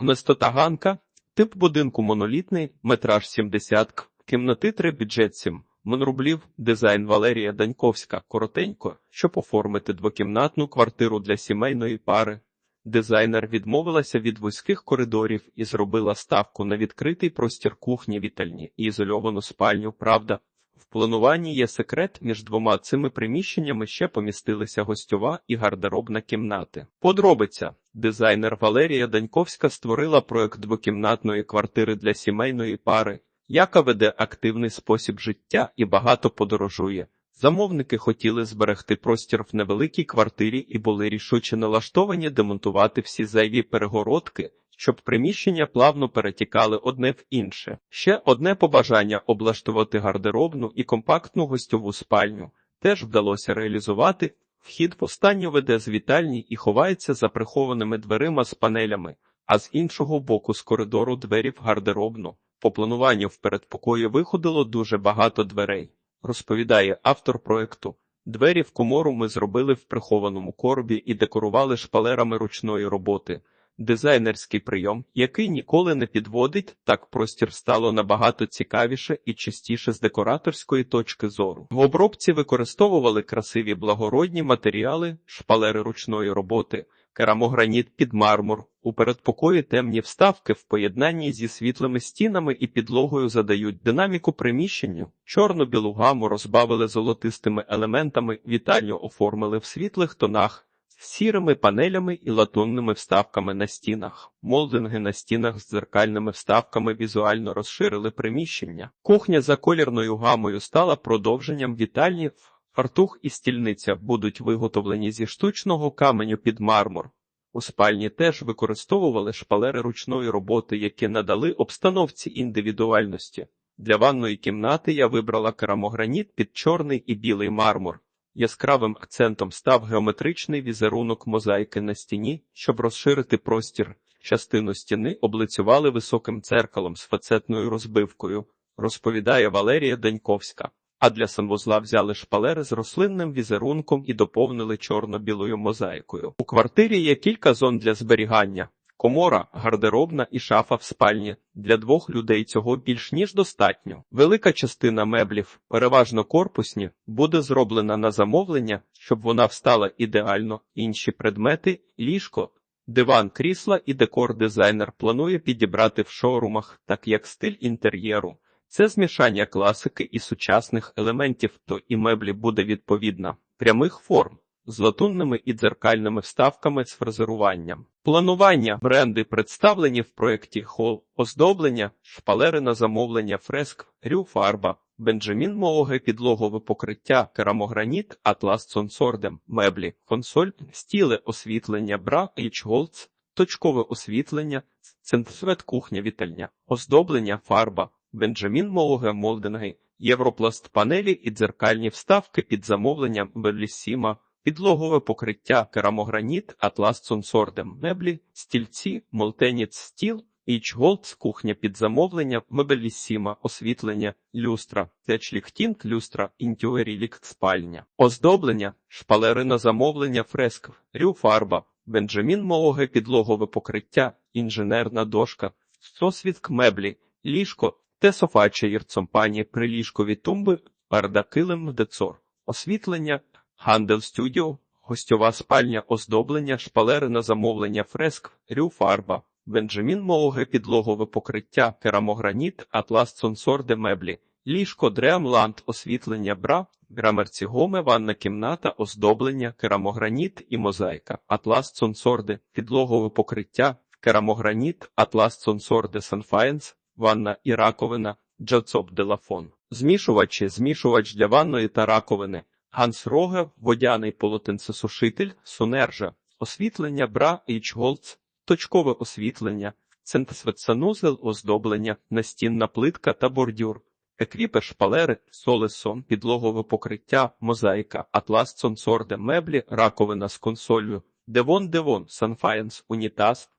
Висота ганка, тип будинку монолітний, метраж 70 к, кімнати 3, бюджет 7 мон рублів, дизайн Валерія Даньковська, коротенько, щоб оформити двокімнатну квартиру для сімейної пари. Дизайнер відмовилася від вузьких коридорів і зробила ставку на відкритий простір кухні вітальні і ізольовану спальню. Правда, в плануванні є секрет, між двома цими приміщеннями ще помістилися гостьова і гардеробна кімнати. Подробиця. Дизайнер Валерія Даньковська створила проект двокімнатної квартири для сімейної пари, яка веде активний спосіб життя і багато подорожує. Замовники хотіли зберегти простір в невеликій квартирі і були рішуче налаштовані демонтувати всі зайві перегородки, щоб приміщення плавно перетікали одне в інше. Ще одне побажання облаштувати гардеробну і компактну гостьову спальню теж вдалося реалізувати. Вхід в веде з вітальні і ховається за прихованими дверима з панелями, а з іншого боку з коридору двері в гардеробну. По плануванню в передпокої виходило дуже багато дверей, розповідає автор проекту. Двері в комору ми зробили в прихованому коробі і декорували шпалерами ручної роботи. Дизайнерський прийом, який ніколи не підводить, так простір стало набагато цікавіше і чистіше з декораторської точки зору. В обробці використовували красиві благородні матеріали, шпалери ручної роботи, керамограніт під мармур. У передпокої темні вставки в поєднанні зі світлими стінами і підлогою задають динаміку приміщенню. Чорно-білу гаму розбавили золотистими елементами, вітальню оформили в світлих тонах. З Сірими панелями і латунними вставками на стінах, молдинги на стінах з дзеркальними вставками візуально розширили приміщення. Кухня за колірною гамою стала продовженням вітальні. Фартух і стільниця будуть виготовлені зі штучного каменю під мармур. У спальні теж використовували шпалери ручної роботи, які надали обстановці індивідуальності. Для ванної кімнати я вибрала керамограніт під чорний і білий мармур. Яскравим акцентом став геометричний візерунок мозаїки на стіні, щоб розширити простір. Частину стіни облицювали високим дзеркалом з фацетною розбивкою, розповідає Валерія Даньковська. А для санвузла взяли шпалери з рослинним візерунком і доповнили чорно-білою мозаїкою. У квартирі є кілька зон для зберігання: комора, гардеробна і шафа в спальні. Для двох людей цього більш ніж достатньо. Велика частина меблів, переважно корпусні, буде зроблена на замовлення, щоб вона встала ідеально. Інші предмети, ліжко. Диван, крісла і декор дизайнер планує підібрати в шоурумах, так як стиль інтер'єру. Це змішання класики і сучасних елементів, то і меблі буде відповідна прямих форм з латунними і дзеркальними вставками з фрезеруванням. Планування бренди представлені в проєкті хол, оздоблення, шпалери на замовлення, фреск, рю-фарба, Бенджамін Мооге, підлогове покриття, керамограніт, атлас Сонсордем, меблі, консоль, стіле освітлення, бра, Голдс, точкове освітлення, центрсвет кухня вітальня, оздоблення, фарба. Бенджамін Моуге Молдинги, Європласт панелі і дзеркальні вставки під замовленням Беллісіма, підлогове покриття, керамограніт, Атлас Сонсордем, меблі, стільці, Молтеніц стіл, Ічголдс, кухня під замовлення, Мебелісіма, освітлення, люстра, течліхтінг, люстра, інтюерілік, спальня, оздоблення, шпалери на замовлення, фреск, рю-фарба, Бенджамін Моуге підлогове покриття, інженерна дошка, сосвідк меблі, ліжко, те софа чаїрцом пані приліжкові тумби, парда килим децор, освітлення, гандел студіо, гостьова спальня, оздоблення, шпалери на замовлення, фреск, рю фарба, Бенджамін Моуге, підлогове покриття, керамограніт, атлас сонсорде меблі, ліжко, дреамланд, освітлення бра, грамерці гоме, ванна кімната, оздоблення, керамограніт і мозаїка, атлас сонсорде, підлогове покриття, керамограніт, атлас сонсорде санфаєнс, ванна і раковина, Джацоп Делафон. Змішувачі, змішувач для ванної та раковини, Ганс Роге, водяний полотенцесушитель, Сунержа, освітлення бра Ічголц, точкове освітлення, центсветсанузел, оздоблення, настінна плитка та бордюр, еквіпи шпалери, солесон, підлогове покриття, мозаїка, атлас цонсорде, меблі, раковина з консолью, девон девон, санфаєнс, унітаз,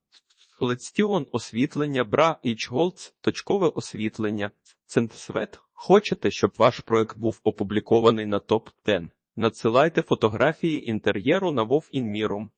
Лецтіон освітлення, бра Ічголц, точкове освітлення, Центсвет. Хочете, щоб ваш проект був опублікований на топ 10 Надсилайте фотографії інтер'єру на Вов Інмірум.